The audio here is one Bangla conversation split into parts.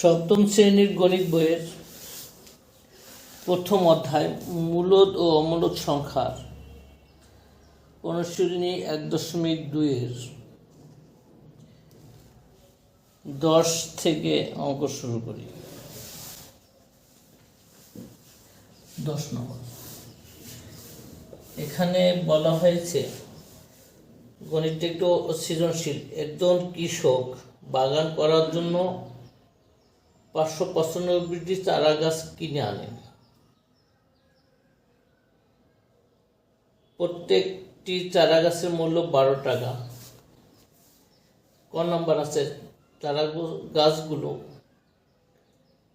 সপ্তম শ্রেণির গণিত বইয়ের প্রথম অধ্যায়, মূলদ ও অমূলদ সংখ্যার অনুশীলনী এক দশমিক দুইয়ের দশ থেকে অঙ্ক শুরু করি। দশ নম্বর। এখানে বলা হয়েছে, গণিতটা একটু সৃজনশীল। একজন কৃষক বাগান করার জন্য পাঁচশো পঁচানব্বইটি চারা গাছ কিনে আনেন প্রত্যেকটি চারা গাছের মূল্য বারো টাকা। ক নম্বর আছে চারা গাছগুলো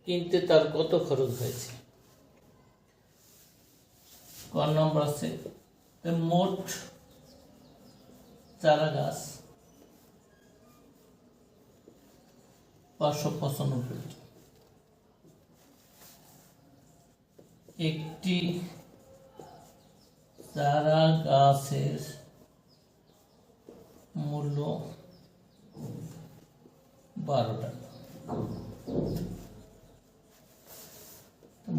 কিনতে তার কত খরচ হয়েছে? ক নম্বর আছে মোট চারা গাছ পাঁচশো পঁচানব্বই একটি চারা গাছের মূল্য বারো টাকা।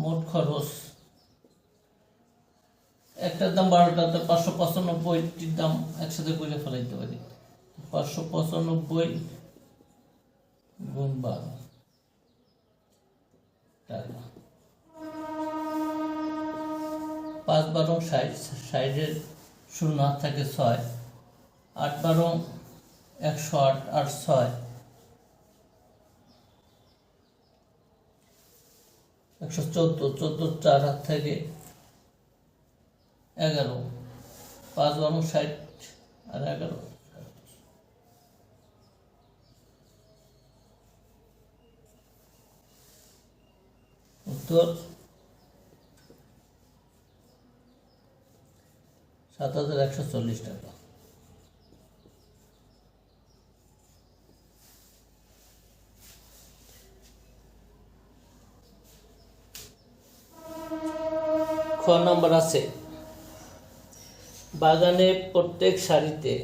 মোট খরচ একটার দাম বারো টাকা পাঁচশো পঁচানব্বইটির দাম একসাথে করে ফেলাইতে পারি। পাঁচশো পঁচানব্বই গুণ বারো টাকা। পাঁচ বারো ষাট ষাটের শূন্য আট থাকে ছয়, আট বারো একশো আট আট ছয়। একশো চোদ্দ চোদ্দ চার হাত থেকে এগারো, পাঁচ বারো ষাট আর এগারো। উত্তর? সাত হাজার একশো চল্লিশ টাকা। নম্বর আছে। বাগানে প্রত্যেক সারিতে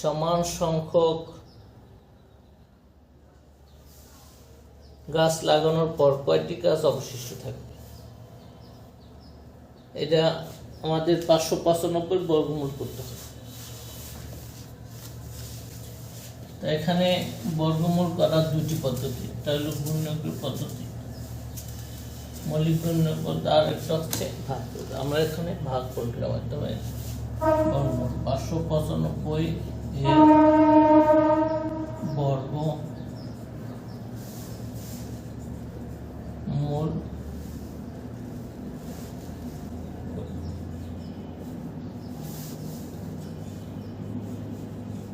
সমান সংখ্যক গাছ লাগানোর পর কয়টি গাছ অবশিষ্ট থাকবে? এটা আমাদের পাঁচশো পঁচানব্বই বর্গমূল করতে হবে। তো এখানে বর্গমূল করার দুটি পদ্ধতি একটা হলো গুণনীয়কের পদ্ধতি, মৌলিক গুণনীয়ক বলতে আর একটা হচ্ছে ভাগ আমরা এখানে ভাগ প্রক্রিয়ার মাধ্যমে বর্গমূল পাঁচশো পঁচানব্বই বর্গ মূল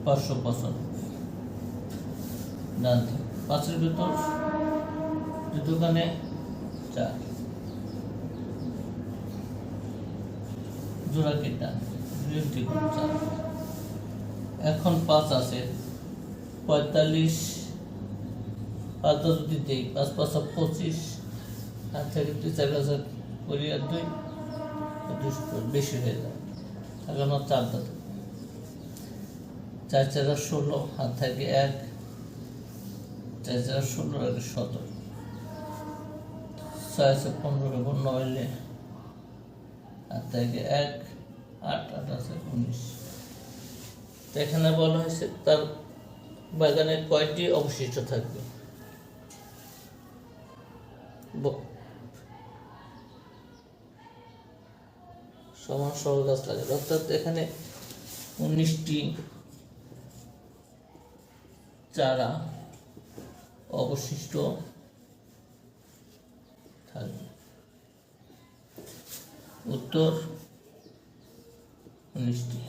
পাঁচশো পঁচানব্বই ডান দিকে, পাঁচের ভেতর দোকানে চার। জোড়া কেটা চার। এখন পাঁচ আছে, পঁয়তাল্লিশ, পাঁচ দশ যদি দেই পাঁচ পাঁচ পঁচিশ হাত থেকে দুই, চার হাজার করি আর দুই দুশো বেশি হয়ে যায়। এখন চার দাঁত চার চারা ষোলো, হাত থাকে এক, চার চারা ষোলো আগে সতেরো। ছয় পনেরো এবং নইলে হাত থাকে এক, আট আট আছে উনিশ। তো এখানে বলা হয়েছে তার বাগানে কয়টি অবশিষ্ট থাকবে? সমান সরল গাছ লাগে। অর্থাৎ এখানে উনিশটি চারা অবশিষ্ট থাকবে। উত্তর উনিশটি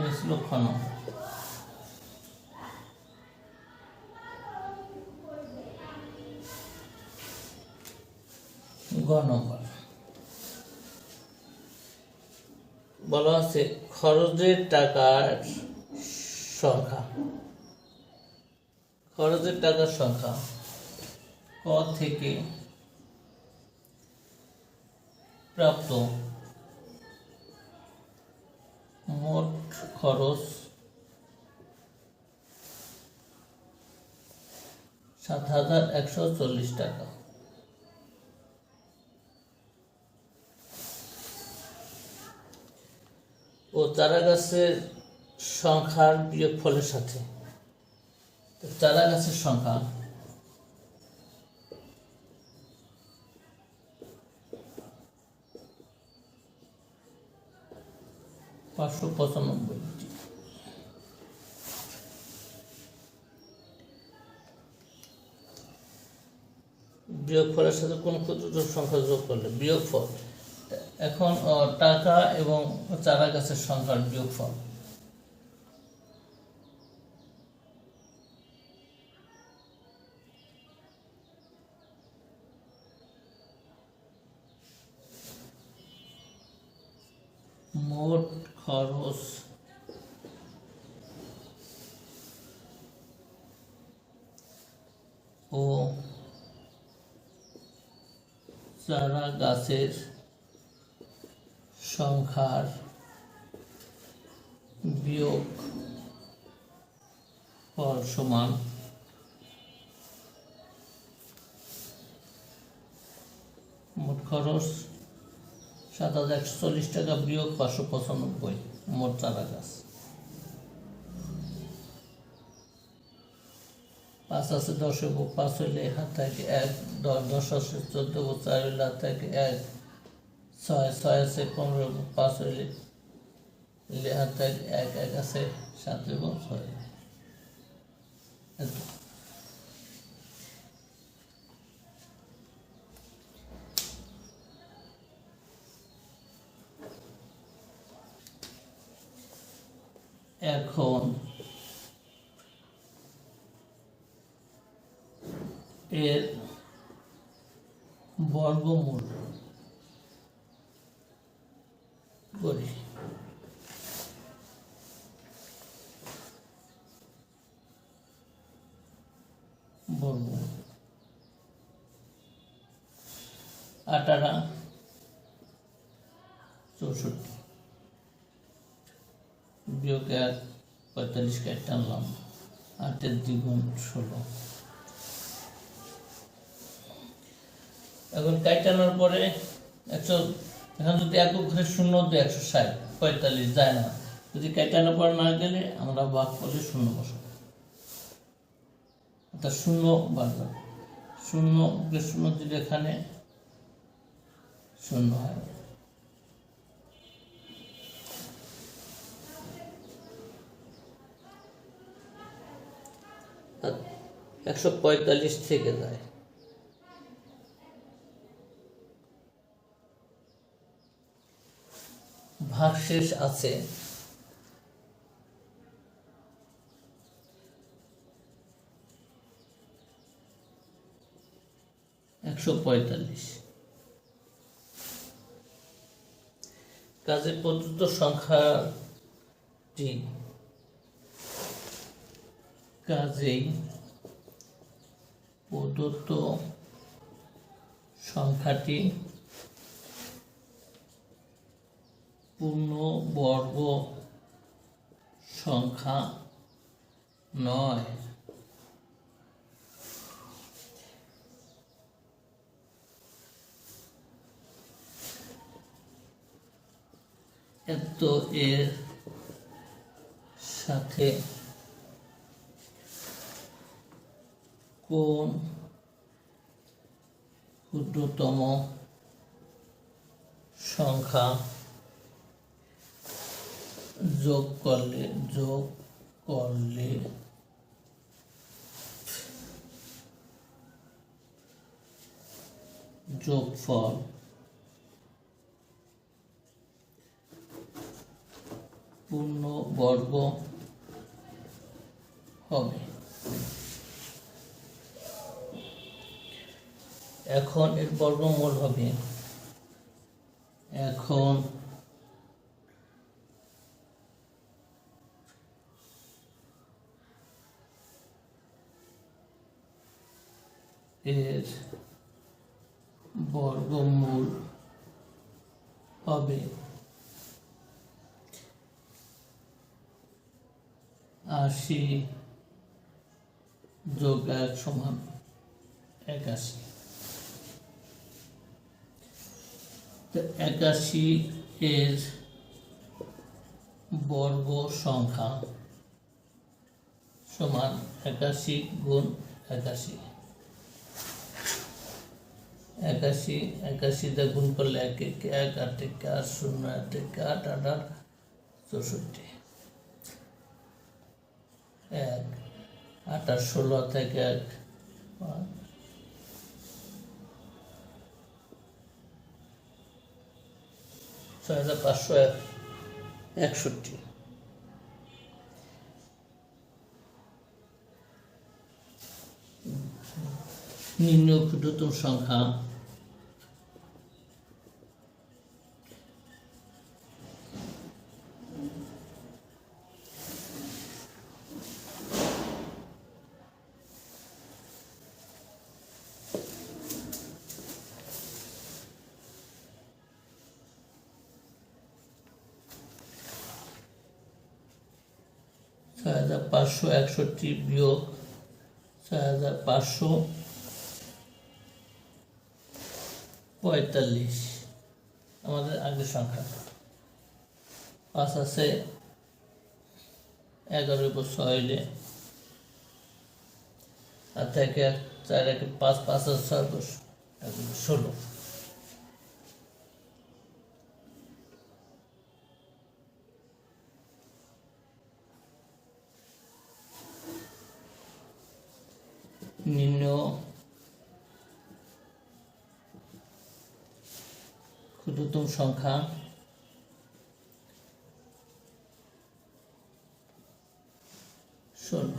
এই ছিল খ নম্বর গ নম্বর বলা আছে খরচের টাকার সংখ্যা। খরচের টাকার সংখ্যা। ক থেকে প্রাপ্ত মোট খরচ সাত হাজার একশো চল্লিশ টাকা। ও চারা গাছের সংখ্যার বিয়োগ ফলের সাথে। তো চারা গাছের সংখ্যা। পাঁচশো পঁচানব্বইটি বিয়োগ ফলের সাথে কোন ক্ষুদ্র সংখ্যা যোগ করলে? বিয়োগ ফল এখন টাকা এবং চারা গাছের সংখ্যার বিয়োগ ফল মোট খরচ ও চারা গাছের সংখ্যার বিয়োগ ফল সমান মোট খরচ সাত হাজার একশো চল্লিশ টাকা বিয়োগ পাঁচশো পঁচানব্বই, মোট চারা গাছ পাঁচ আছে দশ পাঁচ হইলে হাত থেকে এক, দশ দশ আছে চোদ্দ চার হইলে হাত থেকে এক। ছয় ছয় আছে পনেরো পাঁচ হইলে হাত এক এক আছে সাত এবং ছয় এত। এখন এর বর্গমূল করি বর্গমূল আটারা চৌষট্টি। বিয়োগ এক, পঁয়তাল্লিশ কাঠ টানলাম আটের দ্বিগুণ ষোলো। এখন কাঠ পরে একশো, এখন যদি একক ঘরে শূন্য দিয়ে একশো ষাট, পঁয়তাল্লিশ যায় না। যদি কাঠ টানার পর না গেলে আমরা ভাগ করলে শূন্য বসাবো। অর্থাৎ শূন্য বাদ শূন্য শূন্য দিলে এখানে শূন্য হয় একশো পঁয়তাল্লিশ থেকে যায়। ভাগশেষ আছে। একশো পঁয়তাল্লিশ। কাজে প্রদত্ত সংখ্যাটি কাজেই প্রদত্ত সংখ্যাটি পূর্ণবর্গ সংখ্যা নয়। এত এর সাথে কোন ক্ষুদ্রতম সংখ্যা যোগ করলে যোগ করলে যোগফল পূর্ণ বর্গ হবে। এখন এর বর্গমূল হবে। এখন এর বর্গমূল হবে। আশি যোগ এক সমান একাশি। একাশি এর বর্গ সংখ্যা সমান একাশি গুণ একাশি। একাশি একাশিতে গুণ করলে এক এক এক, আট এক আট, শূন্য, আট এক আট আট আট, চৌষট্টি। এক আঠাশ ষোলো থেকে এক ছয় হাজার পাঁচশো এক- একষট্টি। নিম্ন ক্ষুদ্রতম সংখ্যা ছয় হাজার পাঁচশো একষট্টি বিয়োগ ছয় হাজার পাঁচশো পঁয়তাল্লিশ। আমাদের আগের সংখ্যা। পাঁচ আছে, এগারো বছর হইলে আর থেকে চার একে পাঁচ পাঁচ আর ছয় ষোলো। নিম্ন ক্ষুদ্রতম সংখ্যা ষোলো।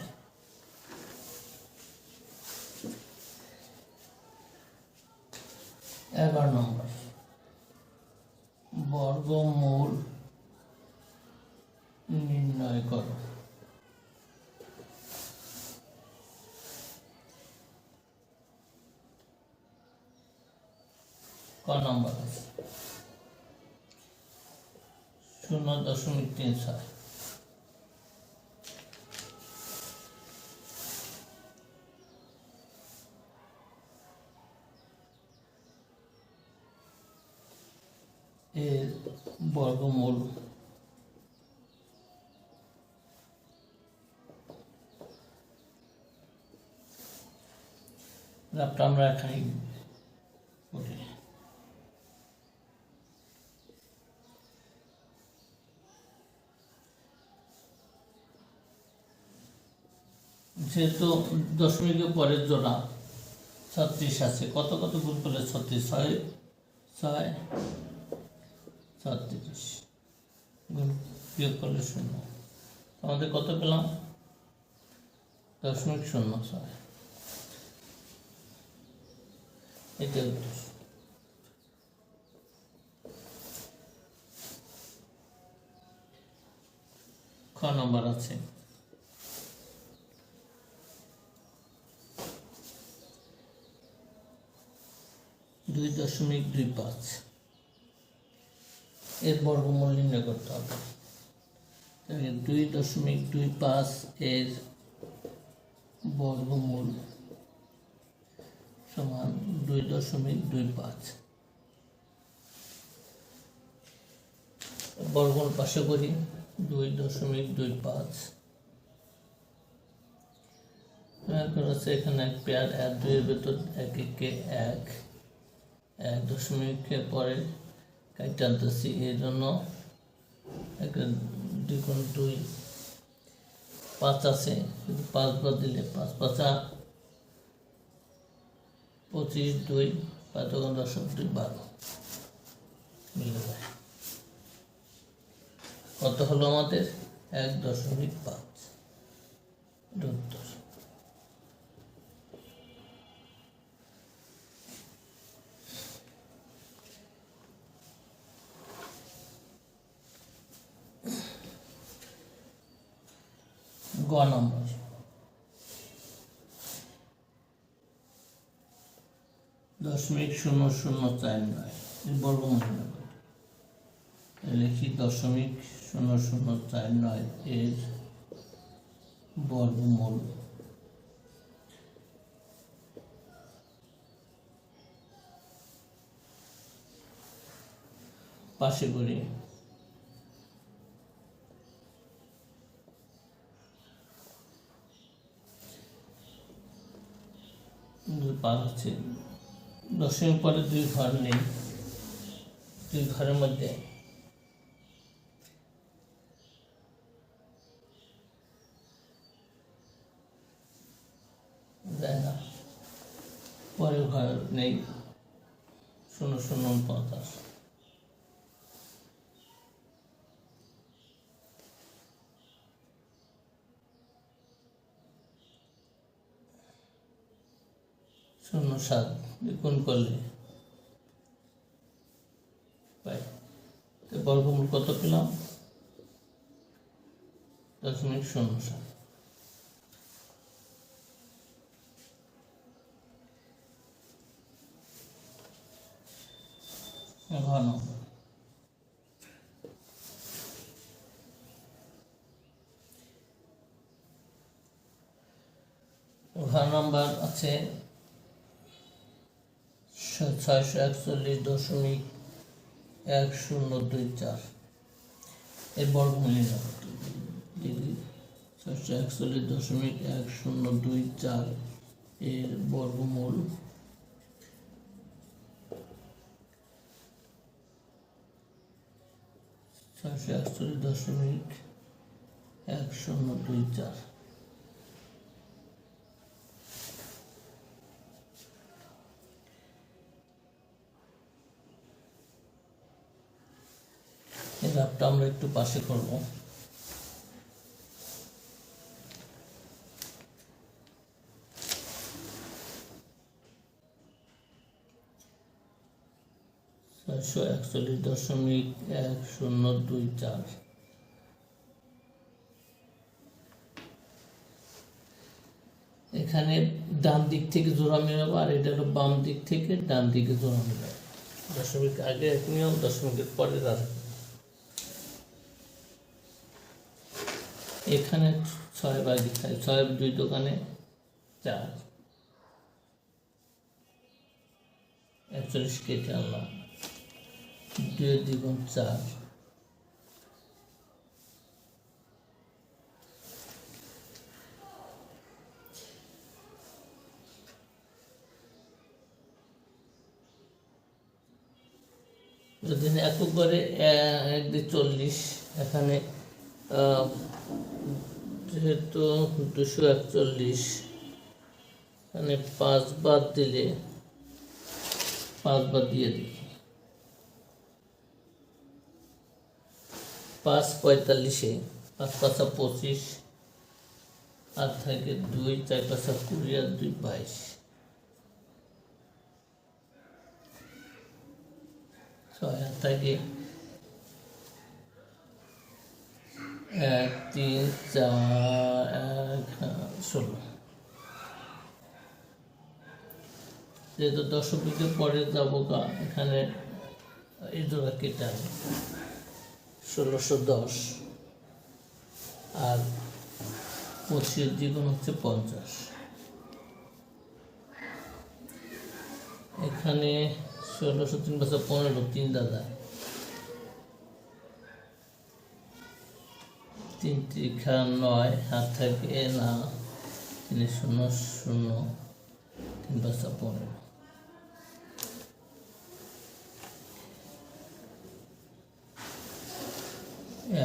এগারো নম্বর। বর্গমূল নির্ণয় করো। ক নম্বর আছে? শূন্য দশমিক তিন ছয়। এর বর্গমূল আমরা এখানে করি যেহেতু দশমিকের পরের জোড়া ছত্রিশ আছে। কত কত গুণ করলে ছত্রিশ? ছয় ছয়, ছত্রিশ। গুণ বিয়োগ করলে শূন্য। আমাদের কত পেলাম? দশমিক শূন্য, ছয়। এটা খ নম্বর আছে। দুই দশমিক দুই পাঁচ। এর বর্গমূল নির্ণয় করতে হবে। দুই দশমিক দুই পাঁচ এর বর্গমূল সমান দুই দশমিক দুই পাঁচ। বর্গমূল পাশে করি, দুই দশমিক দুই পাঁচ। এখন হচ্ছে এখানে এক পেয়ার এক, দুইয়ের ভেতর এক, একে এক। এক দশমিকের পরে কাইটে আনতেছি। এই জন্য দ্বিগুণ দুই পাঁচ আছে। কিন্তু পাঁচ বার দিলে পাঁচ পাঁচা পঁচিশ দুই পাঁচ দশক দুই বারো। মিলে যায়। কত হলো আমাদের? এক দশমিক পাঁচ। উত্তর গ নম্বর দশমিক শূন্য শূন্য চার নয়। বর্গমূল নেব লিখি দশমিক শূন্য শূন্য চার নয় এর বর্গমূল। পাশে করি। পাঁচ হচ্ছে দশমিক পরে দুই ঘর নেই, দুই ঘরের মধ্যে। যায় না ঘর নেই শূন্য শূন্য পঞ্চাশ শূন্য সাত গুণ করলে বর্গমূল কত পেলাম? দশমিক শূন্য সাত। ঘন ঘর নাম্বার আছে ছয়শো একচল্লিশ দশমিক এক শূন্য দুই চার। এর বর্গমূল ডিগ্রি ছয়শো একচল্লিশ দশমিক এক শূন্য দুই চার এর বর্গমূল। ছয়শো একচল্লিশ দশমিক এক শূন্য দুই চার। ল্যাপটা আমরা একটু পাশে করব। ছয়শো একচল্লিশ দশমিক এক শূন্য দুই চার। এখানে ডান দিক থেকে জোড়া মেলাবো আর এটা হলো বাম দিক থেকে ডান দিকে জোড়া দশমিক আগে এক নিয়ম, দশমিকের পরে আর এখানে ছয় বাগি খাই ছয় দুই দোকানে চার। একচল্লিশ কেটে আনলাম। দুই দ্বিগুণ চার। যদি একক করে চল্লিশ, এখানে যেহেতু দুশো একচল্লিশ মানে পাঁচ বাদ দিলে পাঁচ বাদ দিয়ে দিই। পাঁচ পঁয়তাল্লিশে, পাঁচ পাঁচা পঁচিশ, আর থাকে দুই, চার পাঁচা কুড়ি আর দুই বাইশ। ছয় আর থাকে এক তিন চার এক হ্যাঁ, ষোলো। যেহেতু দশমিকের পরে যাব এখানে এই জোড়া কেটে ষোলোশো দশ। আর পঁচিশ দ্বিগুণ হচ্ছে পঞ্চাশ। এখানে ষোলোশো তিন বছর পনেরো তিন দাদা। তিন ত্রিখা নয়, হাত থাকে না, তিন শূন্য শূন্য, তিন বছর পনেরো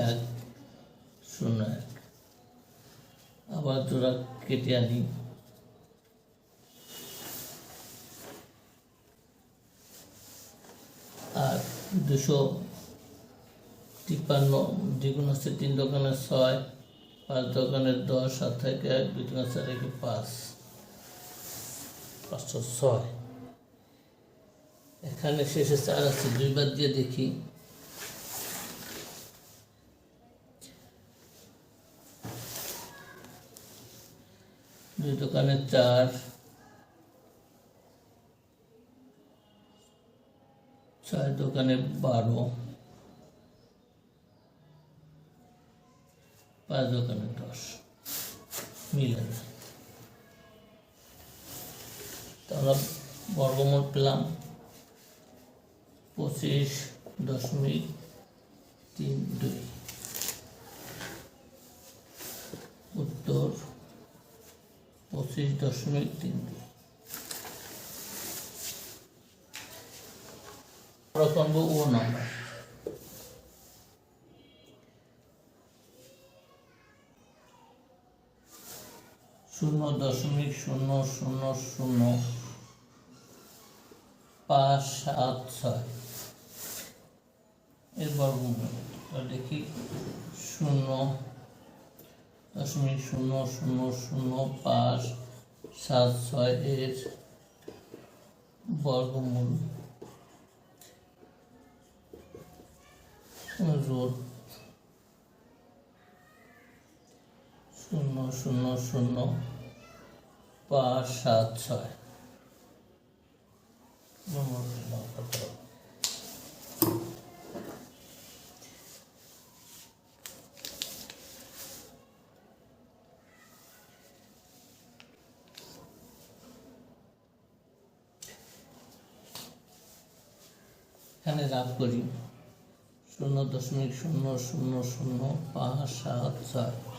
এক, শূন্য এক। আবার জোড়া কেটে আনি। আর দুশো তিপ্পান্ন, দ্বিগুণ হচ্ছে তিন দোকানের ছয়, পাঁচ দোকানের দশ, সাত থেকে এক, দুই দোকান চার একে পাঁচ, পাঁচশো ছয়। এখানে শেষে চার আছে দুইবার দিয়ে দেখি। দুই দোকানে চার, ছয় দোকানে বারো। পাঁচ দোকানে দশ। মিলে না তাহলে বর্গমূল পেলাম পঁচিশ দশমিক তিন দুই। উত্তর পঁচিশ দশমিক তিন দুই। রকম ও নাম্বার। শূন্য দশমিক শূন্য শূন্য শূন্য পাঁচ সাত ছয়। এর বর্গমূল দেখি। শূন্য দশমিক শূন্য শূন্য শূন্য পাঁচ সাত ছয় এর বর্গমূল। রোড শূন্য শূন্য শূন্য পাঁচ সাত ছয়? এখানে রাগ করি। শূন্য দশমিক শূন্য শূন্য শূন্য পাঁচ সাত ছয়।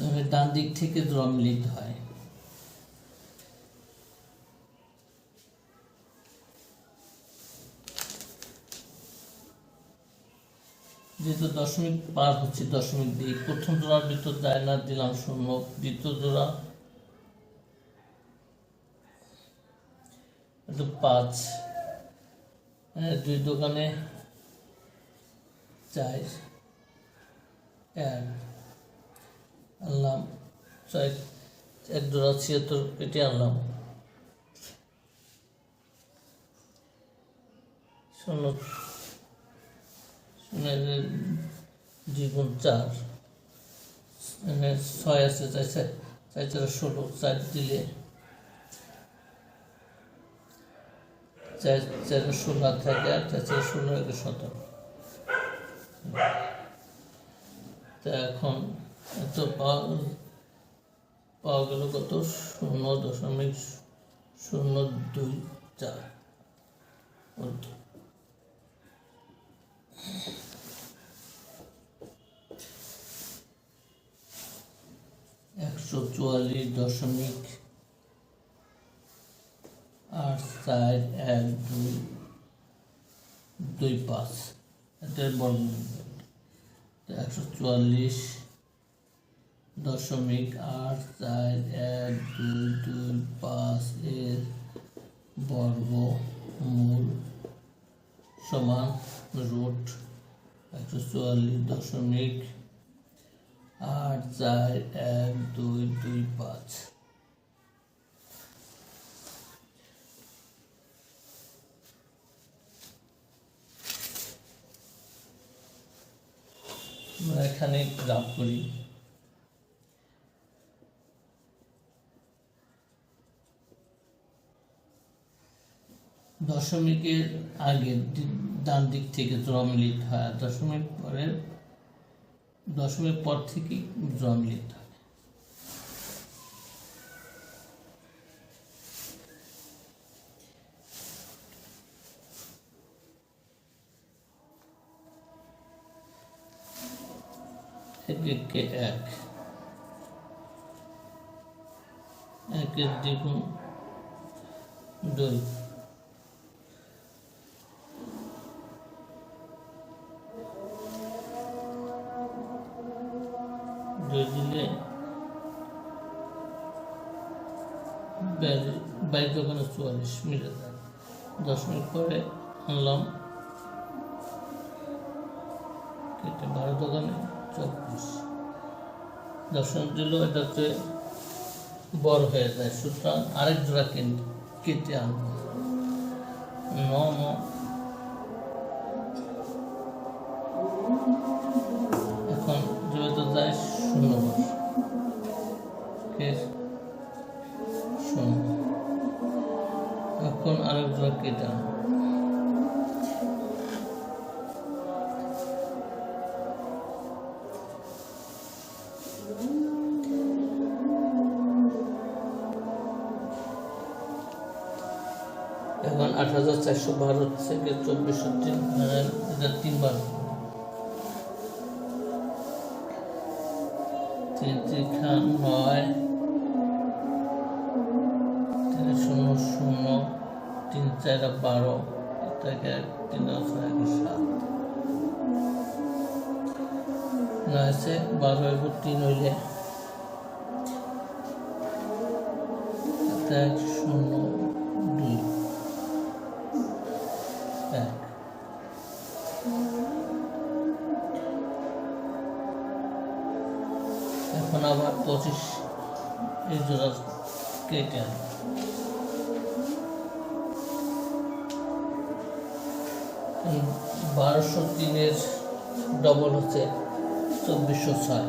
তবে ডান দিক থেকে দ্রম লিখতে হয়। যেহেতু দশমিক পার হচ্ছে দশমিক দিয়ে প্রথম জোড়ার ভিতর যায় না, দিলাম শূন্য। দ্বিতীয় জোড়া পাঁচ। হ্যাঁ দুই দোকানে চার। এক। আনলাম। এক জোড়া ছিয়াত্তর পেটে আনলাম। শূন্য শূন্য চার। এখানে ছয় আছে, চার চার ষোলো, চার দিলে। চার চার থাকে আর চার ষোলো একে সতেরো। তা এখন এত পাওয়া পাওয়া গেল কত শূন্য দশমিক শূন্য দুই চার। একশো চুয়াল্লিশ দশমিক আট চার এক দুই দুই পাঁচ। এটার বর্গমূল একশো চুয়াল্লিশ দশমিক আট চার এক দুই দুই পাঁচ এর বর্গমূল সমান রুট একশো চুয়াল্লিশ দশমিক আট চার এক দুই দুই পাঁচ। আমরা এখানে গ্রাফ করি। দশমিকের আগে ডান দিক থেকে জমিলিত হয়, আর দশমিক পরে দশমিক পর থেকে জমিলিত হয়। এক দ্বিগুণ দুই। দিলে বাইশ- দোকানে চুয়াল্লিশ মিলে দশ মিনিট পরে আনলাম। কেটে বারো দোকানে চব্বিশ। দশ মিনিট দিল, এটাতে বড় হয়ে যায়। সুতরাং আরেক জোড়া কেটে আনব। ন ন এখন আট হাজার চারশো বারো থেকে চব্বিশশো এটা তিনবার। শূন্য শূন্য তিন চার বারো থেকে তিন ছয় সাত। নয় আছে বারো এবং তিন হইলে। এক শূন্য দুই। এক। এখন আবার পঁচিশ এই জোড়া কেটে আনি। এই বারোশো তিনের ডবল হচ্ছে। চব্বিশশো ছয়।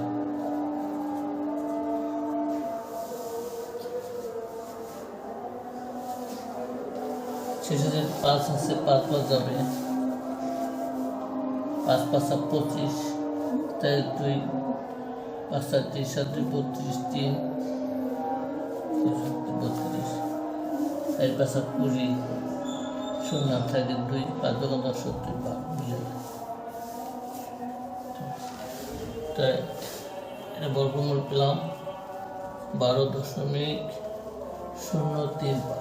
পাঁচ আছে পাঁচ পাঁচ যাবে। পাঁচ পাঁচা পঁচিশ, তাই দুই, পাঁচ সাত তিন, সাত দুই, বত্রিশ, তিন সাত বত্রিশ, চার পাঁচা কুড়ি, শূন্য থাকে দুই, পাঁচ দোকান সত্তর বুঝে তাই বর্গমূল পেলাম বারো দশমিক শূন্য তিন পাঁচ।